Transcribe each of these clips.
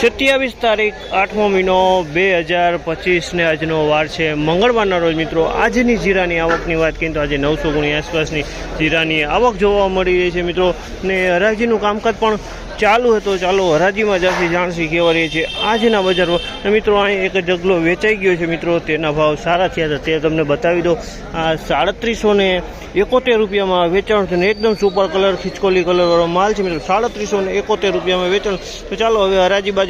સત્યાવીસ તારીખ, આઠમો મહિનો બે હજાર પચીસને આજનો વાર છે. મંગળવારના રોજ મિત્રો, આજની જીરાની આવકની વાત કરીએ તો આજે નવસો ગુણી આસપાસની જીરાની આવક જોવા મળી રહી છે મિત્રો. ને હરાજીનું કામકાજ પણ ચાલુ હતો. ચાલો હરાજીમાં જશે જાણસી કેવા રહી છે. આજના બજારમાં મિત્રો અહીં એક જગલો વેચાઈ ગયો છે મિત્રો. તેના ભાવ સારા થયા હતા. તે તમને બતાવી દો આ સાડત્રીસો ને એકોતેર રૂપિયામાં વેચાણ છે ને એકદમ સુપર કલર, ખિચકોલી કલરવાળો માલ છે મિત્રો. સાડત્રીસો ને એકોતેર રૂપિયામાં વેચાણ. તો ચાલો હવે હરાજી બાજુ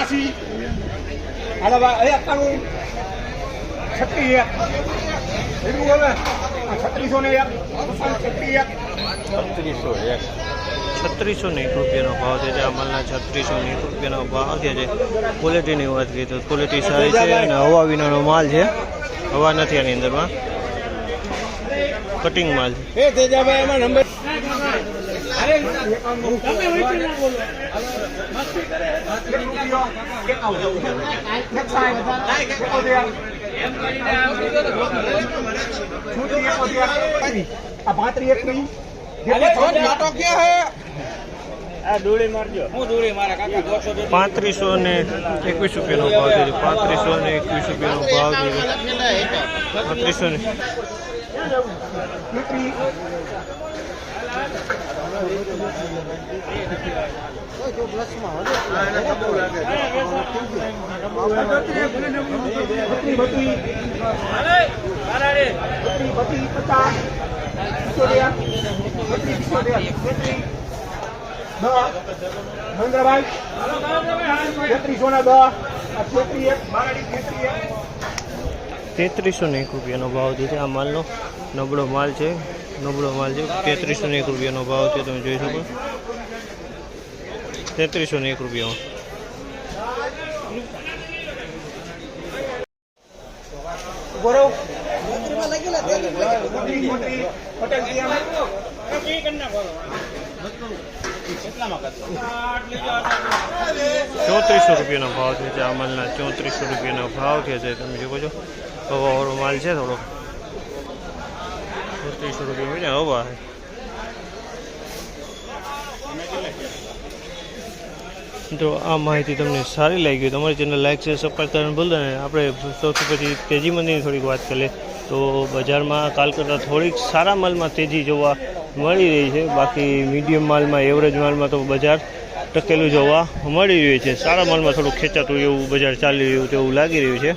એકાસી હાલો ભાઈ એ એકાણું છત્રીસ એક. એટલું બોલે. છત્રીસો ને એક. છત્રીસ એક. છત્રીસો ને એક રૂપિયાનો ભાવ છે જે આ માલના છત્રીસો ને એક રૂપિયાનો ભાવ છે જે ક્વોલિટીની વાત કરીએ તો ક્વોલિટી સારી છે અને હવા વિનાનો માલ છે. હવા નથી આની અંદરમાં કટિંગ માલ છે. એ તેજાભાઈ એમાં નંબર પાંત્રીસો ને એકવીસ રૂપિયાનો ભાવ છે. પાંત્રીસો ને એકવીસ રૂપિયાનો ભાવ છે. પાંત્રીસો ને તેત્રીસો ના એક રૂપિયાનો ભાવ છે આ માલનો. નબળો માલ છે. નબળો માલ છે. તેત્રીસો ને એક રૂપિયાનો ભાવ છે, તમે જોઈ શકો. તેત્રીસો ને એક રૂપિયામાં ચોત્રીસો રૂપિયાનો ભાવ છે આ માલના ચોત્રીસો રૂપિયાનો ભાવ છે, જે તમે જોવો છો. માલ છે થોડો. ચોત્રીસો રૂપિયા મળ્યા હવા છે આ માહિતી તમને સારી લાગી તમારી ચેનલ લાઈક છે સબસ્ક્રાઈબ કરવાનું ભૂલતા ને આપણે સૌથી પછી તેજી મંદીની થોડીક વાત કરીએ. તો બજારમાં કાલ કરતાં થોડીક સારા માલમાં તેજી જોવા મળી રહી છે. બાકી મીડિયમ માલમાં એવરેજ માલમાં તો બજાર ટકેલું જોવા મળી રહ્યું છે. સારા માલમાં થોડું ખેંચાતું એવું બજાર ચાલી રહ્યું તેવું લાગી રહ્યું છે.